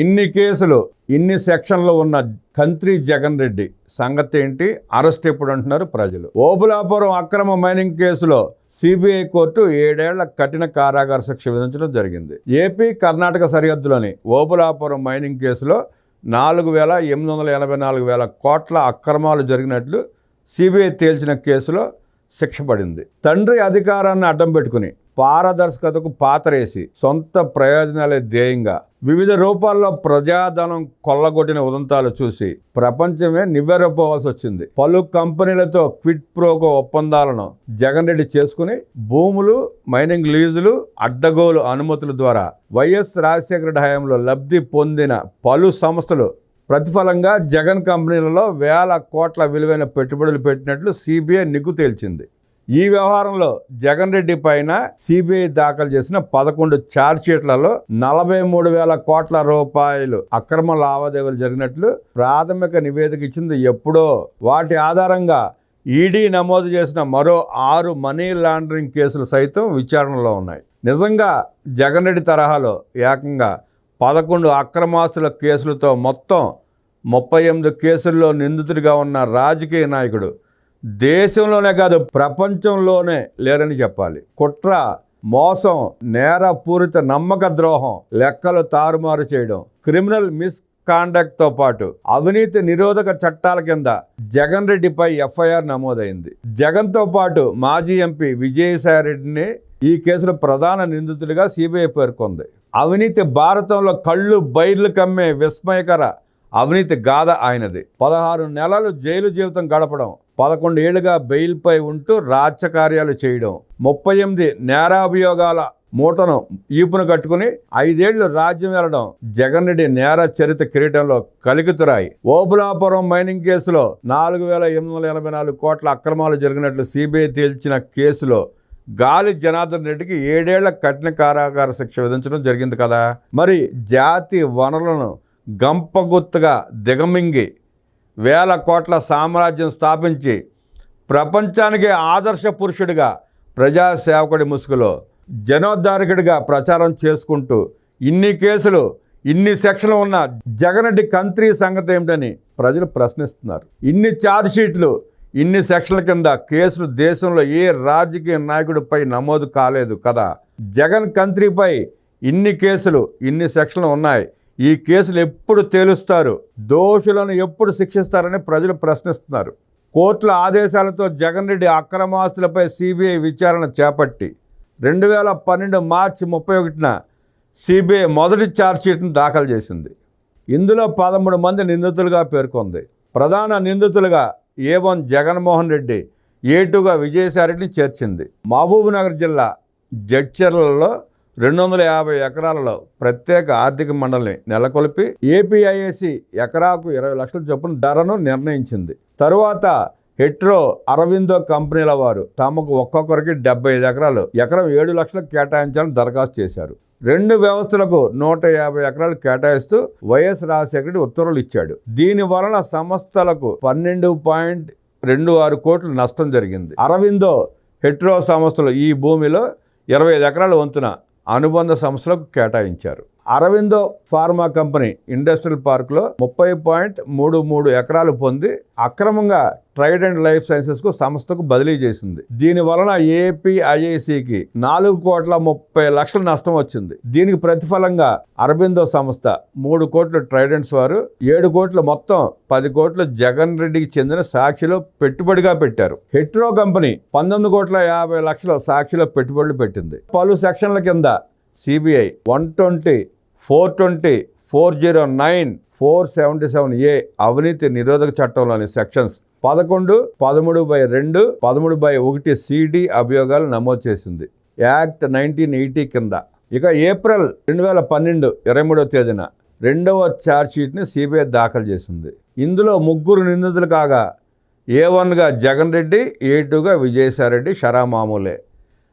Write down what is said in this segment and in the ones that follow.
ఇన్ని కేసులు ఇన్ని సెక్షన్లు ఉన్న కంత్రి జగన్ రెడ్డి సంగతి ఏంటి? అరెస్ట్ ఎప్పుడు అంటున్నారు ప్రజలు. ఓబులాపురం అక్రమ మైనింగ్ కేసులో సిబిఐ కోర్టు ఏడేళ్ళ కఠిన కారాగార శిక్ష విధించడం జరిగింది. ఏపీ కర్ణాటక సరిహద్దులోని ఓబులాపురం మైనింగ్ కేసులో నాలుగు వేల ఎనిమిది వందల ఎనభై నాలుగు వేల కోట్ల అక్రమాలు జరిగినట్లు సిబిఐ తేల్చిన కేసులో శిక్ష పడింది. తండ్రి అధికారాన్ని అడ్డం పెట్టుకుని పారదర్శకతకు పాతరేసి సొంత ప్రయోజనాలే ధ్యేయంగా వివిధ రూపాల్లో ప్రజాధనం కొల్లగొట్టిన ఉదంతాలు చూసి ప్రపంచమే నివ్వెరపోవాల్సి వచ్చింది. పలు కంపెనీలతో క్విట్ ప్రోకో ఒప్పందాలను జగన్ రెడ్డి చేసుకుని భూములు మైనింగ్ లీజులు అడ్డగోలు అనుమతుల ద్వారా వైఎస్ రాజశేఖర రెడ్డి హయాంలో లబ్ధి పొందిన పలు సంస్థలు ప్రతిఫలంగా జగన్ కంపెనీలలో వేల కోట్ల విలువైన పెట్టుబడులు పెట్టినట్లు సిబిఐ నిగ్గు తేల్చింది. ఈ వ్యవహారంలో జగన్ రెడ్డి పైన సిబిఐ దాఖలు చేసిన పదకొండు ఛార్జ్షీట్లలో నలభై మూడు వేల కోట్ల రూపాయలు అక్రమ లావాదేవీలు జరిగినట్లు ప్రాథమిక నివేదిక ఇచ్చింది ఎప్పుడో. వాటి ఆధారంగా ఈడీ నమోదు చేసిన మరో ఆరు మనీ లాండరింగ్ కేసులు సైతం విచారణలో ఉన్నాయి. నిజంగా జగన్ రెడ్డి తరహాలో ఏకంగా పదకొండు అక్రమాస్తుల కేసులతో మొత్తం ముప్పై ఎనిమిది కేసుల్లో నిందితుడిగా ఉన్న రాజకీయ నాయకుడు దేశంలోనే కాదు ప్రపంచంలోనే లేరని చెప్పాలి. కుట్ర మోసం నేరపూరిత నమ్మక ద్రోహం లెక్కలు తారుమారు చేయడం క్రిమినల్ మిస్ కాండక్ట్తో పాటు అవినీతి నిరోధక చట్టాల కింద జగన్ రెడ్డిపై ఎఫ్ఐఆర్ నమోదైంది. జగన్తో పాటు మాజీ ఎంపీ విజయసాయి రెడ్డిని ఈ కేసులో ప్రధాన నిందితుడిగా సిబిఐ పేర్కొంది. అవినీతి భారతంలో కళ్ళు బైర్లు కమ్మే విస్మయకర అవినీతి గాథ ఆయనది. పదహారు నెలలు జైలు జీవితం గడపడం పదకొండు ఏళ్ళుగా బెయిల్పై ఉంటూ రాజకార్యాలు చేయడం. ముప్పై ఎనిమిది నేరాభియోగాల మూటను ఈపును కట్టుకుని ఐదేళ్ళు రాజ్యం వెళ్ళడం జగన్ రెడ్డి నేర చరిత్ర కిరీటంలో కలికితురాయి. ఓబులాపురం మైనింగ్ కేసులో నాలుగు వేల ఎనిమిది వందల ఎనభై నాలుగు కోట్ల అక్రమాలు జరిగినట్లు సిబిఐ తేల్చిన కేసులో గాలి జనార్దన్ రెడ్డికి ఏడేళ్ళ కఠిన కారాగార శిక్ష విధించడం జరిగింది కదా. మరి జాతి వనరులను గంపగుత్తుగా దిగమింగి వేల కోట్ల సామ్రాజ్యం స్థాపించి ప్రపంచానికి ఆదర్శ పురుషుడిగా ప్రజాసేవకుడి ముసుగులో జనోద్ధారకుడిగా ప్రచారం చేసుకుంటూ ఇన్ని కేసులు ఇన్ని సెక్షన్లు ఉన్న జగనటి కంత్రీ సంగతి ఏమిటని ప్రజలు ప్రశ్నిస్తున్నారు. ఇన్ని ఛార్జ్షీట్లు ఇన్ని సెక్షన్ల కింద కేసులు దేశంలో ఏ రాజకీయ నాయకుడిపై నమోదు కాలేదు కదా. జగన్ కంత్రీపై ఇన్ని కేసులు ఇన్ని సెక్షన్లు ఉన్నాయి. ఈ కేసులు ఎప్పుడు తేలుస్తారు? దోషులను ఎప్పుడు శిక్షిస్తారని ప్రజలు ప్రశ్నిస్తున్నారు. కోర్టుల ఆదేశాలతో జగన్ రెడ్డి అక్రమాస్తులపై సిబిఐ విచారణ చేపట్టి రెండు వేల పన్నెండు మార్చి ముప్పై ఒకటిన సిబిఐ మొదటి ఛార్జ్షీట్ను దాఖలు చేసింది. ఇందులో పదమూడు మంది నిందితులుగా పేర్కొంది. ప్రధాన నిందితులుగా A one Jaganmohan Reddy A టూగా విజయసాయిరెడ్డిని చేర్చింది. మహబూబ్నగర్ జిల్లా జడ్చర్లలో రెండు వందల యాభై ఎకరాలలో ప్రత్యేక ఆర్థిక మండలిని నెలకొల్పి ఏపీఐఏసి ఎకరాకు ఇరవై లక్షల చొప్పున ధరను నిర్ణయించింది. తరువాత హెట్రో అరవిందో కంపెనీల వారు తమకు ఒక్కొక్కరికి డెబ్బై ఐదు ఎకరాలు ఎకరం ఏడు లక్షలు కేటాయించాలని దరఖాస్తు చేశారు. రెండు వ్యవస్థలకు నూట యాభై ఎకరాలు కేటాయిస్తూ వైఎస్ రాజశేఖర ఉత్తర్వులు ఇచ్చాడు. దీని వలన సంస్థలకు పన్నెండు పాయింట్ రెండు ఆరు కోట్లు నష్టం జరిగింది. అరవిందో హెట్రో సంస్థలు ఈ భూమిలో ఇరవై ఐదు ఎకరాల వంతున అనుబంధ సంస్థలకు కేటాయించారు. అరవిందో ఫార్మా కంపెనీ ఇండస్ట్రియల్ పార్క్లో ముప్పై పాయింట్ మూడు మూడు ఎకరాలు పొంది అక్రమంగా ట్రైడ్ అండ్ లైఫ్ సైన్సెస్కు సంస్థకు బదిలీ చేసింది. దీని వలన ఏపీఐఐసికి నాలుగు కోట్ల ముప్పై లక్షల నష్టం వచ్చింది. దీనికి ప్రతిఫలంగా అరబిందో సంస్థ మూడు కోట్ల ట్రైడెంట్స్ వారు ఏడు కోట్ల మొత్తం పది కోట్లు జగన్ రెడ్డికి చెందిన సాక్షిలో పెట్టుబడిగా పెట్టారు. హెట్రో కంపెనీ పంతొమ్మిది కోట్ల యాభై లక్షల సాక్షిలో పెట్టుబడులు పెట్టింది. పలు సెక్షన్ల కింద CBI one twenty four twenty four zero nine four seventy seven A అవినీతి నిరోధక చట్టంలోని సెక్షన్స్ పదకొండు పదమూడు బై రెండు పదమూడు బై ఒకటి సిడి అభియోగాలు నమోదు చేసింది. యాక్ట్ నైన్టీన్ ఎయిటీ కింద. ఇక ఏప్రిల్ రెండు వేల పన్నెండు ఇరవై మూడవ తేదీన రెండవ ఛార్జ్షీట్ని సిబిఐ దాఖలు చేసింది. ఇందులో ముగ్గురు నిందితులు కాగా ఏ వన్గా జగన్ రెడ్డి ఏ టూగా విజయసాయిరెడ్డి షరా మామూలే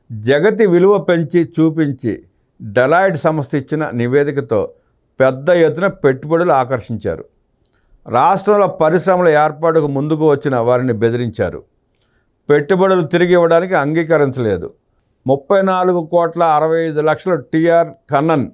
జగతి విలువ పెంచి చూపించి డెలాయిడ్ సంస్థ ఇచ్చిన నివేదికతో పెద్ద ఎత్తున పెట్టుబడులు ఆకర్షించారు. రాష్ట్రంలో పరిశ్రమల ఏర్పాటుకు ముందుకు వచ్చిన వారిని బెదిరించారు. పెట్టుబడులు తిరిగి ఇవ్వడానికి అంగీకరించలేదు. ముప్పై నాలుగు కోట్ల అరవై ఐదు లక్షలు టిఆర్ కన్నన్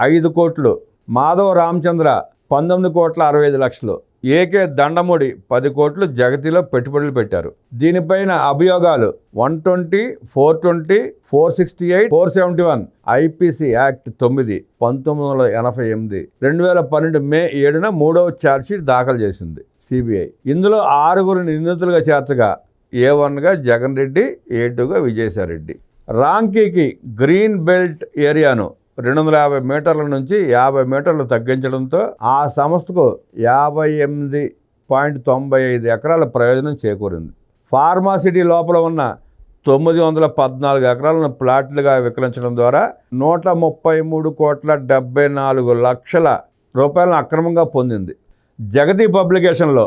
ఐదు కోట్లు. మాధవ రామచంద్ర పంతొమ్మిది కోట్ల అరవై ఐదు లక్షలు. ఏకే దండముడి పది కోట్లు జగతిలో పెట్టుబడులు పెట్టారు. దీనిపైన అభియోగాలు one twenty four twenty four sixty eight four seventy one IPC act తొమ్మిది పంతొమ్మిది వందల ఎనభై ఎనిమిది రెండు వేల పన్నెండు మే ఏడున మూడవ ఛార్జ్షీట్ దాఖలు చేసింది సిబిఐ. ఇందులో ఆరుగురు నిందితులుగా చేర్చగా ఏ వన్గా జగన్ రెడ్డి ఏ టూగా విజయసాయిరెడ్డి. రాంకీకి గ్రీన్ బెల్ట్ ఏరియాను రెండు వందల యాభై మీటర్ల నుంచి యాభై మీటర్లు తగ్గించడంతో ఆ సంస్థకు యాభై ఎనిమిది పాయింట్ తొంభై ఐదు ఎకరాల ప్రయోజనం చేకూరింది. ఫార్మాసిటీ లోపల ఉన్న తొమ్మిది వందల పద్నాలుగు ఎకరాలను ప్లాట్లుగా విక్రయించడం ద్వారా నూట ముప్పై మూడు కోట్ల డెబ్బై నాలుగు లక్షల రూపాయలను అక్రమంగా పొందింది. జగతి పబ్లికేషన్లో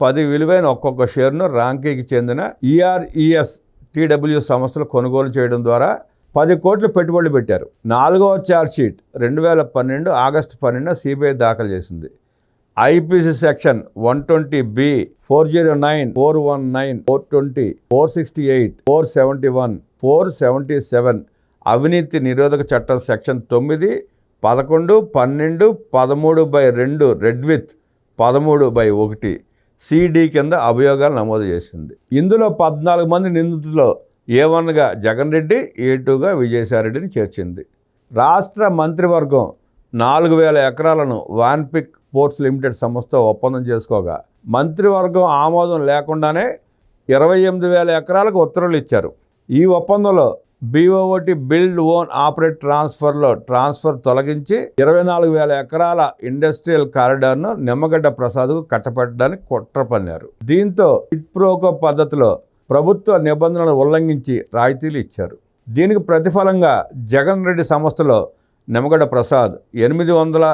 పది విలువైన ఒక్కొక్క షేర్ను రాంకీకి చెందిన ఈఆర్ఈఎస్ టీడబ్ల్యూ సంస్థలు కొనుగోలు చేయడం ద్వారా పది కోట్లు పెట్టుబడులు పెట్టారు. నాలుగవ ఛార్జ్షీట్ రెండు వేల పన్నెండు ఆగస్టు పన్నెండున సిబిఐ దాఖలు చేసింది. IPC section one twenty B four zero nine four one nine four twenty four sixty eight four seventy one four seventy seven అవినీతి నిరోధక చట్టం సెక్షన్ తొమ్మిది పదకొండు పన్నెండు పదమూడు బై రెండు రెడ్ విత్ పదమూడు బై ఒకటి సిడి కింద అభియోగాలు నమోదు చేసింది. ఇందులో పద్నాలుగు మంది నిందితులు ఏ వన్గా జగన్ రెడ్డి ఏ టూగా విజయసాయిరెడ్డిని చేర్చింది. రాష్ట్ర మంత్రివర్గం నాలుగు వేల ఎకరాలను వాన్పిక్ పోర్ట్స్ లిమిటెడ్ సంస్థ ఒప్పందం చేసుకోగా మంత్రివర్గం ఆమోదం లేకుండానే ఇరవై ఎనిమిది వేల ఎకరాలకు ఉత్తర్వులు ఇచ్చారు. ఈ ఒప్పందంలో బీఓఓటి బిల్డ్ ఓన్ ఆపరేట్ ట్రాన్స్ఫర్లో ట్రాన్స్ఫర్ తొలగించి ఇరవై నాలుగు వేల ఎకరాల ఇండస్ట్రియల్ కారిడార్ను నిమ్మగడ్డ ప్రసాద్కు కట్టపెట్టడానికి కుట్ర పన్నారు. దీంతో ఇట్ప్రోకో పద్ధతిలో ప్రభుత్వ నిబంధనలను ఉల్లంఘించి రాయితీలు ఇచ్చారు. దీనికి ప్రతిఫలంగా జగన్ రెడ్డి సంస్థలో నిమ్మగడ్డ ప్రసాద్ ఎనిమిది వందల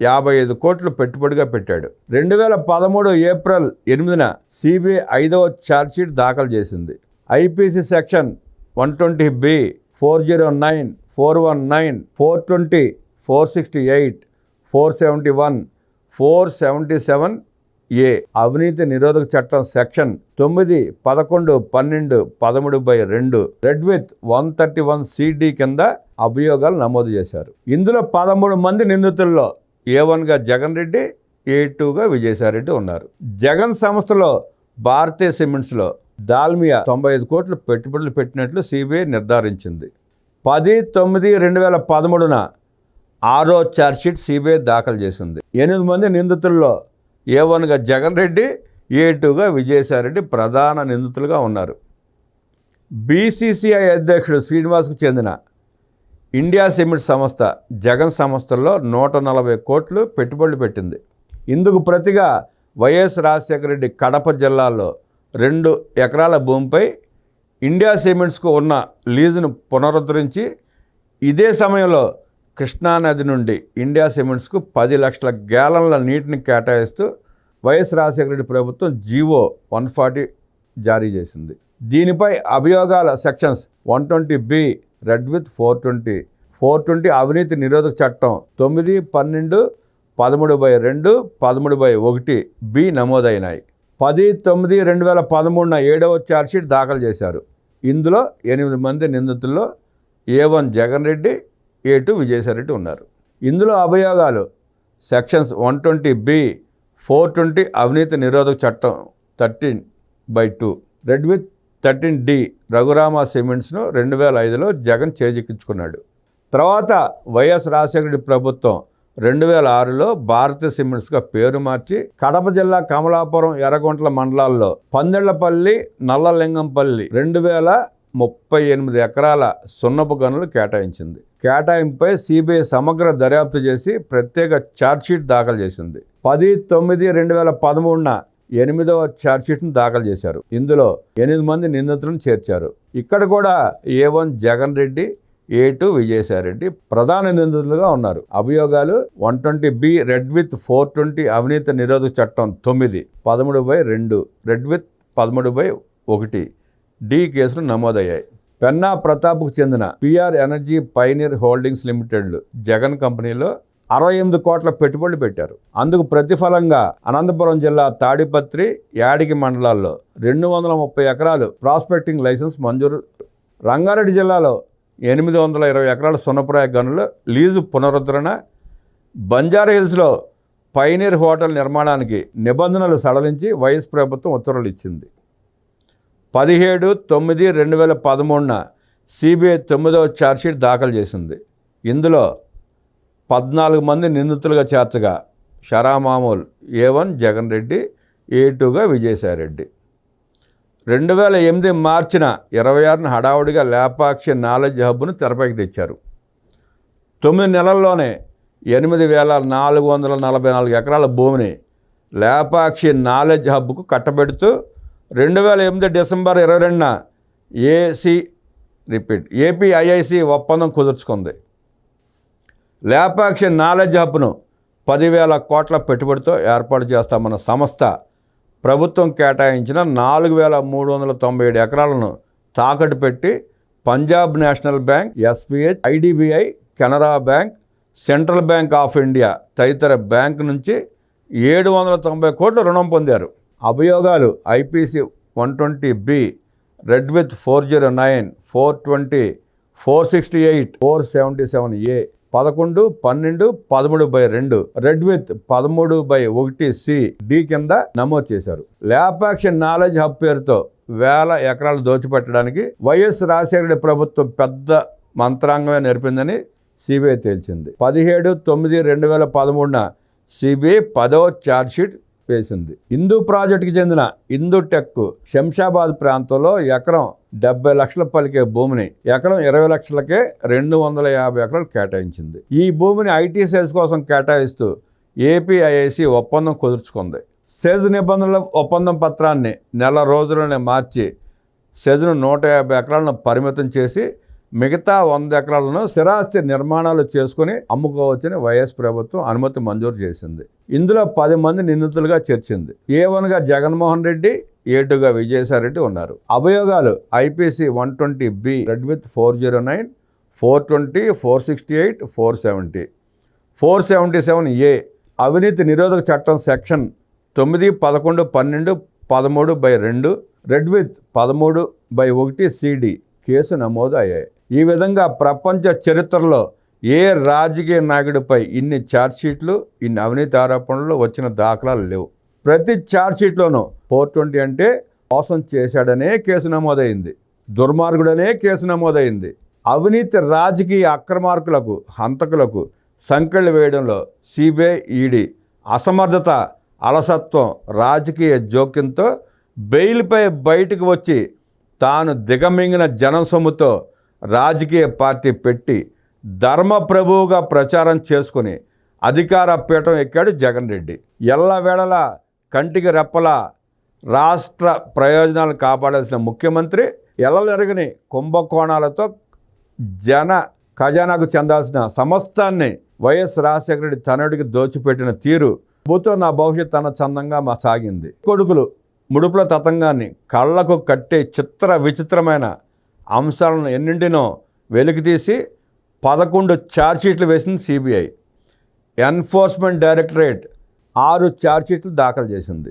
యాభై ఐదు కోట్లు పెట్టుబడిగా పెట్టాడు. రెండు వేల పదమూడు ఏప్రిల్ ఎనిమిదిన సిబిఐ ఐదవ ఛార్జ్షీట్ దాఖలు చేసింది. IPC section one twenty B four zero nine four one nine four twenty four sixty eight four seventy one four seventy seven A అవినీతి నిరోధక చట్టం సెక్షన్ తొమ్మిది పదకొండు పన్నెండు పదమూడు బై రెండు read with one thirty one CD కింద అభియోగాలు నమోదు చేశారు. ఇందులో పదమూడు మంది నిందితుల్లో ఏ వన్గా జగన్ రెడ్డి ఏ టూగా విజయసాయిరెడ్డి ఉన్నారు. జగన్ సంస్థలో భారతీయ సిమెంట్స్లో దాల్మియా తొంభై ఐదు కోట్లు పెట్టుబడులు పెట్టినట్లు సిబిఐ నిర్ధారించింది. పది తొమ్మిది రెండు వేల పదమూడున ఆరో ఛార్జ్షీట్ సిబిఐ దాఖలు చేసింది. ఎనిమిది మంది నిందితుల్లో ఏ వన్గా జగన్ రెడ్డి ఏ టూగా విజయసాయిరెడ్డి ప్రధాన నిందితులుగా ఉన్నారు. బీసీసీఐ అధ్యక్షుడు శ్రీనివాస్కు చెందిన ఇండియా సిమెంట్ సంస్థ జగన్ సంస్థల్లో నూట నలభై కోట్లు పెట్టుబడులు పెట్టింది. ఇందుకు ప్రతిగా వైఎస్ రాజశేఖర రెడ్డి కడప జిల్లాలో రెండు ఎకరాల భూమిపై ఇండియా సిమెంట్స్కు ఉన్న లీజును పునరుద్ధరించి ఇదే సమయంలో కృష్ణానది నుండి ఇండియా సిమెంట్స్కు పది లక్షల గ్యాలన్ల నీటిని కేటాయిస్తూ వైఎస్ రాజశేఖర రెడ్డి ప్రభుత్వం జీవో వన్ ఫార్టీ జారీ చేసింది. దీనిపై అభియోగాల sections one twenty B read with four twenty four twenty అవినీతి నిరోధక చట్టం తొమ్మిది పన్నెండు పదమూడు బై రెండు పదమూడు బై ఒకటి బి నమోదైనాయి. పది తొమ్మిది రెండు వేల పదమూడున ఏడవ ఛార్జ్షీట్ దాఖలు చేశారు. ఇందులో ఎనిమిది మంది నిందితుల్లో A one Jagan Reddy A two Vijayasai Reddy ఉన్నారు. ఇందులో అభియోగాలు sections one twenty B four twenty అవినీతి నిరోధక చట్టం thirteen by two. Read with thirteen D Raghurama సిమెంట్స్ను రెండు వేల ఐదులో జగన్ చేజిక్కించుకున్నాడు. తర్వాత వైఎస్ రాజశేఖర రెడ్డి ప్రభుత్వం రెండు వేల ఆరులో భారత సిమెంట్స్గా పేరు మార్చి కడప జిల్లా కమలాపురం ఎర్రగుంట్ల మండలాల్లో పందెళ్ళపల్లి నల్లలింగంపల్లి రెండు వేల ముప్పై ఎనిమిది ఎకరాల సున్నపు గనులు కేటాయించింది. కేటాయింపుపై సిబిఐ సమగ్ర దర్యాప్తు చేసి ప్రత్యేక ఛార్జ్షీట్ దాఖలు చేసింది. పది తొమ్మిది రెండు వేల పదమూడున ఎనిమిదవ ఛార్జ్షీట్ను దాఖలు చేశారు. ఇందులో ఎనిమిది మంది నిందితులను చేర్చారు. ఇక్కడ కూడా A one Jagan Reddy A two Vijayasai Reddy ప్రధాన నిందితులుగా ఉన్నారు. అభియోగాలు one twenty B read with four twenty అవినీతి నిరోధక చట్టం తొమ్మిది పదమూడు బై రెండు రెడ్ విత్ పదమూడు బై ఒకటి. డి కేసులు నమోదయ్యాయి. పెన్నా ప్రతాప్కు చెందిన పిఆర్ ఎనర్జీ పైనీర్ హోల్డింగ్స్ లిమిటెడ్లు జగన్ కంపెనీలో అరవై ఎనిమిది కోట్ల పెట్టుబడులు పెట్టారు. అందుకు ప్రతిఫలంగా అనంతపురం జిల్లా తాడిపత్రి యాడికి మండలాల్లో రెండు వందల ముప్పై ఎకరాలు ప్రాస్పెక్టింగ్ లైసెన్స్ మంజూరు. రంగారెడ్డి జిల్లాలో ఎనిమిది వందల ఇరవై ఎకరాల సున్నప్రాయ గనులు లీజు పునరుద్ధరణ. బంజారా హిల్స్లో పైనీర్ హోటల్ నిర్మాణానికి నిబంధనలు సడలించి వైఎస్ ప్రభుత్వం ఉత్తర్వులు ఇచ్చింది. పదిహేడు తొమ్మిది రెండు వేల పదమూడున సిబిఐ తొమ్మిదవ ఛార్జ్షీట్ దాఖలు చేసింది. ఇందులో పద్నాలుగు మంది నిందితులుగా చేర్చగా షరామామూల్ A one Jagan Reddy A టూగా విజయసాయిరెడ్డి. రెండు వేల ఎనిమిది మార్చిన ఇరవై ఆరున హడావుడిగా లేపాక్షి నాలెడ్జ్ హబ్ను తెరపైకి తెచ్చారు. తొమ్మిది నెలల్లోనే ఎనిమిది వేల నాలుగు వందల నలభై నాలుగు ఎకరాల భూమిని లేపాక్షి నాలెడ్జ్ హబ్కు కట్టబెడుతూ రెండు వేల ఎనిమిది డిసెంబర్ ఇరవై రెండున ఏసీ రిపీట్ ఏపీఐఐసి ఒప్పందం కుదుర్చుకుంది. లేపాక్షి నాలెడ్జ్ హబ్ను పదివేల కోట్ల పెట్టుబడితో ఏర్పాటు చేస్తామన్న సంస్థ ప్రభుత్వం కేటాయించిన నాలుగు వేల మూడు వందల తొంభై ఏడు ఎకరాలను తాకట్టు పెట్టి Punjab national bank SBH IDBI Canara bank central bank of India తదితర బ్యాంక్ నుంచి ఏడు వందల తొంభై కోట్ల రుణం పొందారు. అభియోగాలు IPC one twenty B read with four zero nine four twenty four sixty eight four seventy seven A పదకొండు పన్నెండు పదమూడు బై రెండు రెడ్ విత్ పదమూడు బై ఒకటి సి డి కింద నమోదు చేశారు. ల్యాపాక్షన్ నాలెడ్జ్ హబ్ పేరుతో వేల ఎకరాలు దోచిపెట్టడానికి వైఎస్ రాజశేఖర ప్రభుత్వం పెద్ద మంత్రాంగమే నేర్పిందని సిబిఐ తేల్చింది. పదిహేడు తొమ్మిది రెండు వేల పదమూడున సిబిఐ పదో ఛార్జ్షీట్ వేసింది. హిందూ ప్రాజెక్టుకి చెందిన హిందూ టెక్ శంషాబాద్ ప్రాంతంలో ఎకరం డెబ్బై లక్షల పలికే భూమిని ఎకరం ఇరవై లక్షలకే రెండు వందల యాభై ఎకరాలు కేటాయించింది. ఈ భూమిని ఐటీ సెల్స్ కోసం కేటాయిస్తూ ఏపీఐఐసి ఒప్పందం కుదుర్చుకుంది. సెజ్ నిబంధనల ఒప్పందం పత్రాన్ని నెల రోజులనే మార్చి సెజ్ను నూట యాభై ఎకరాలను పరిమితం చేసి మిగతా వంద ఎకరాలను స్థిరాస్తి నిర్మాణాలు చేసుకుని అమ్ముకోవచ్చని వైఎస్ ప్రభుత్వం అనుమతి మంజూరు చేసింది. ఇందులో పది మంది నిందితులుగా చేర్చింది. ఏ వన్గా జగన్మోహన్ రెడ్డి ఏ టూగా విజయసాయిరెడ్డి ఉన్నారు. అభియోగాలు IPC one twenty B read with four zero nine four twenty four sixty eight four seventy. Four seventy seven A అవినీతి నిరోధక చట్టం సెక్షన్ తొమ్మిది పదకొండు పన్నెండు పదమూడు బై రెండు రెడ్ విత్ పదమూడు బై ఒకటి సిడి కేసు నమోదు అయ్యాయి. ఈ విధంగా ప్రపంచ చరిత్రలో ఏ రాజకీయ నాయకుడిపై ఇన్ని ఛార్జ్షీట్లు ఇన్ని అవినీతి ఆరోపణలు వచ్చిన దాఖలాలు లేవు. ప్రతి ఛార్జ్షీట్లోనూ ఫోర్ ట్వంటీ అంటే మోసం చేశాడనే కేసు నమోదైంది. దుర్మార్గుడనే కేసు నమోదైంది. అవినీతి రాజకీయ అక్రమార్కులకు హంతకులకు సంకెళ్ళు వేయడంలో సిబిఐ ఈడీ అసమర్థత అలసత్వం రాజకీయ జోక్యంతో బెయిల్పై బయటకు వచ్చి తాను దిగమింగిన జనం సొమ్ముతో రాజకీయ పార్టీ పెట్టి ధర్మప్రభువుగా ప్రచారం చేసుకుని అధికార పీఠం ఎక్కాడు జగన్ రెడ్డి. ఎల్లవేళలా కంటికి రెప్పలా రాష్ట్ర ప్రయోజనాలు కాపాడాల్సిన ముఖ్యమంత్రి ఎల్లలెరగని కుంభకోణాలతో జన ఖజానాకు చెందాల్సిన సమస్తాన్ని వైఎస్ రాజశేఖర రెడ్డి తనడికి దోచిపెట్టిన తీరు భూతో నా భవిష్యత్ తన చందంగా మా సాగింది. కొడుకులు ముడుపుల తతంగాన్ని కళ్ళకు కట్టే చిత్ర విచిత్రమైన అంశాలను ఎన్నింటినో వెలికితీసి పదకొండు ఛార్జ్షీట్లు వేసింది సిబిఐ ఎన్ఫోర్స్మెంట్ డైరెక్టరేట్ ఆరు ఛార్జ్షీట్లు దాఖలు చేసింది.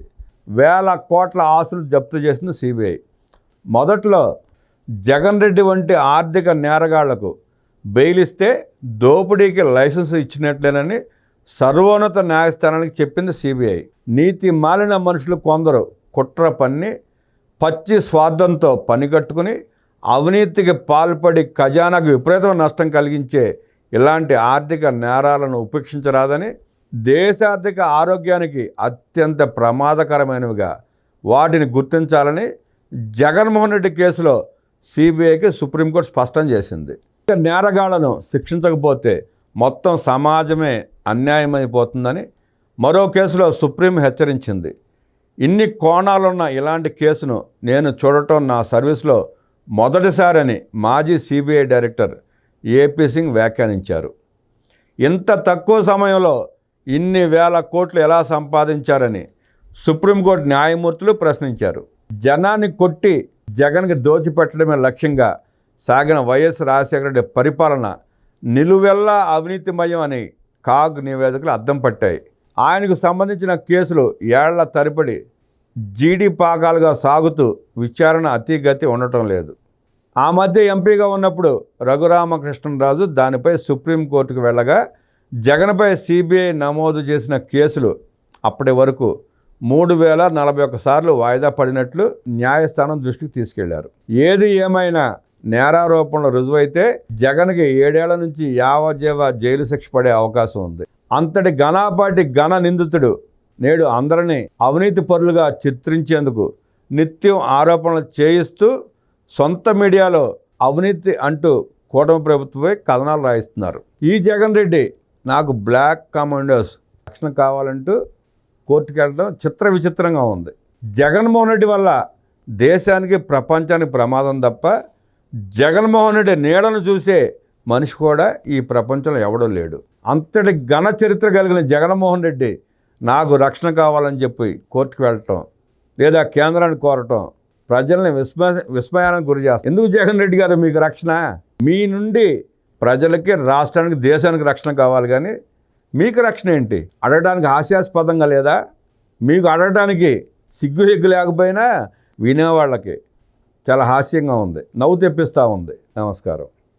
వేల కోట్ల ఆస్తులు జప్తు చేసింది సిబిఐ మొదట్లో జగన్ రెడ్డి వంటి ఆర్థిక నేరగాళ్ళకు బెయిల్ ఇస్తే దోపిడీకి లైసెన్స్ ఇచ్చినట్లేనని సర్వోన్నత న్యాయస్థానానికి చెప్పింది సిబిఐ నీతి మాలిన మనుషులు కొందరు కుట్ర పన్ని పచ్చి స్వార్థంతో పనికట్టుకుని అవినీతికి పాల్పడి ఖజానాకు విపరీతం నష్టం కలిగించే ఇలాంటి ఆర్థిక నేరాలను ఉపేక్షించరాదని దేశ ఆర్థిక ఆరోగ్యానికి అత్యంత ప్రమాదకరమైనవిగా వాటిని గుర్తించాలని జగన్మోహన్ రెడ్డి కేసులో సిబిఐకి సుప్రీంకోర్టు స్పష్టం చేసింది. నేరగాళ్ళను శిక్షించకపోతే మొత్తం సమాజమే అన్యాయమైపోతుందని మరో కేసులో సుప్రీం హెచ్చరించింది. ఇన్ని కోణాలున్న ఇలాంటి కేసును నేను చూడటం నా సర్వీస్లో మొదటిసారని మాజీ సిబిఐ డైరెక్టర్ ఏపీ సింగ్ వ్యాఖ్యానించారు. ఇంత తక్కువ సమయంలో ఇన్ని వేల కోట్లు ఎలా సంపాదించారని సుప్రీంకోర్టు న్యాయమూర్తులు ప్రశ్నించారు. జనాన్ని కొట్టి జగన్కి దోచిపెట్టడమే లక్ష్యంగా సాగిన వైఎస్ రాజశేఖర రెడ్డి పరిపాలన నిలువెల్లా అవినీతిమయం అని కాగ్ నివేదికలు అద్దం పట్టాయి. ఆయనకు సంబంధించిన కేసులు ఏళ్ళ తరబడి జీడీ పాకాలుగా సాగుతూ విచారణ అతిగతి ఉండటం లేదు. ఆ మధ్య ఎంపీగా ఉన్నప్పుడు రఘురామకృష్ణరాజు దానిపై సుప్రీంకోర్టుకు వెళ్ళగా జగన్పై సిబిఐ నమోదు చేసిన కేసులు అప్పటి వరకు మూడు వేల నలభై ఒక్కసార్లు వాయిదా పడినట్లు న్యాయస్థానం దృష్టికి తీసుకెళ్ళారు. ఏది ఏమైనా నేరారోపణలు రుజువైతే జగన్కి ఏడేళ్ళ నుంచి యావజ్జీవ జైలు శిక్ష పడే అవకాశం ఉంది. అంతటి ఘనాపాటి ఘన నిందితుడు నేడు అందరినీ అవినీతి పరులుగా చిత్రించేందుకు నిత్యం ఆరోపణలు చేయిస్తూ సొంత మీడియాలో అవినీతి అంటూ కూటమి ప్రభుత్వమే కథనాలు రాయిస్తున్నారు. ఈ జగన్ రెడ్డి నాకు బ్లాక్ కమాండోస్. రక్షణ కావాలంటూ కోర్టుకు వెళ్ళడం చిత్ర విచిత్రంగా ఉంది. జగన్మోహన్ రెడ్డి వల్ల దేశానికి ప్రపంచానికి ప్రమాదం తప్ప జగన్మోహన్ రెడ్డి నీడను చూసే మనిషి కూడా ఈ ప్రపంచంలో ఎవడూ లేడు. అంతటి ఘన చరిత్ర కలిగిన జగన్మోహన్ రెడ్డి నాకు రక్షణ కావాలని చెప్పి కోర్టుకు వెళ్ళటం లేదా కేంద్రాన్ని కోరటం ప్రజల్ని విస్మయ విస్మయానికి గురి చేస్తారు ఎందుకు జగన్ రెడ్డి గారు మీకు రక్షణ? మీ నుండి ప్రజలకి రాష్ట్రానికి దేశానికి రక్షణ కావాలి కానీ మీకు రక్షణ ఏంటి? అడగడానికి హాస్యాస్పదంగా లేదా? మీకు అడగడానికి సిగ్గు సిగ్గు లేకపోయినా వినేవాళ్ళకి చాలా హాస్యంగా ఉంది. నవ్వు తెప్పిస్తూ ఉంది. నమస్కారం.